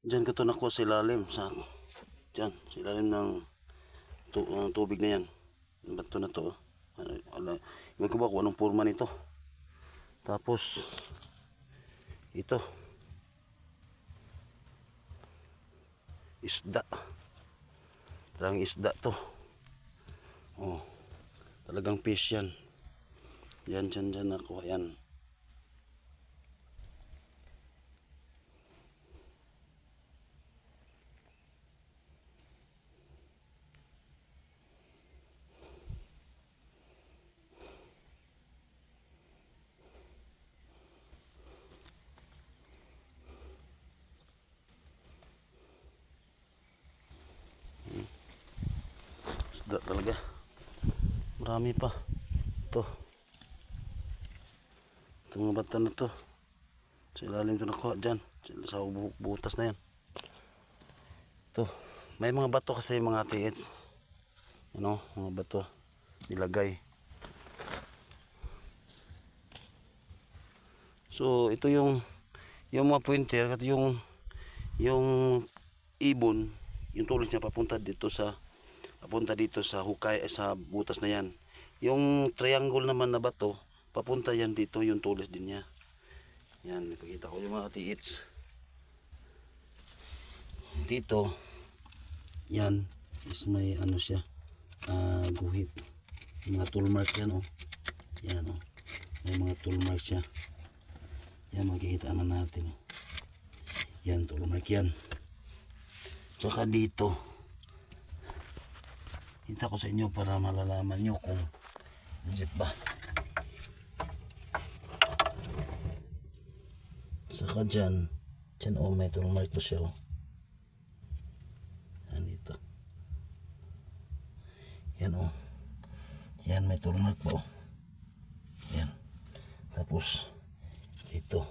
Diyan ko to nakuha sa ilalim. Sa, diyan, sa ilalim ng tu, ang tubig na yan. Yung bato na to. Ano, Wala. Iwan ko ba kung anong forma nito. Tapos, ito. Isda. Talagang isda to. Oh. Talagang fish yan. Yan, dyan, dyan nakuha yan. Isda talaga. Marami pa. Ito. Ito mga bata na to. Sa ilalim ito nakuha dyan. Sa bu- butas na yan. Ito. May mga bato kasi mga TH. Ano? Mga bato. Nilagay. So, ito yung yung mga pointer at yung yung ibon, yung tulis niya papunta dito sa papunta dito sa hukay eh, sa butas na yan. Yung triangle naman na bato, papunta yan dito yung tulis din niya. Yan, ipakita ko yung mga tiits. Dito, yan, is may ano siya, ah, guhit. Mga tool mark yan, oh. Yan, oh. May mga tool mark siya. Yan, makikita naman natin, oh. Yan, tool mark yan. Tsaka dito, Hinta ko sa inyo para malalaman nyo kung legit ba. Saka dyan, dyan oh, may tool mark po siya oh. Yan dito. Yan oh. Yan may tool mark po. Yan. Tapos, dito.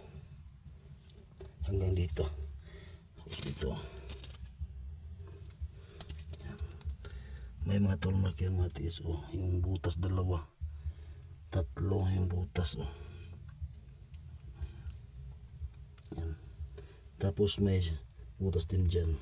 Hanggang dito. Tapos dito. May mga tool mark yan mga oh. Yung butas dalawa. Tatlo yung butas oh. Tapos may butas din dyan.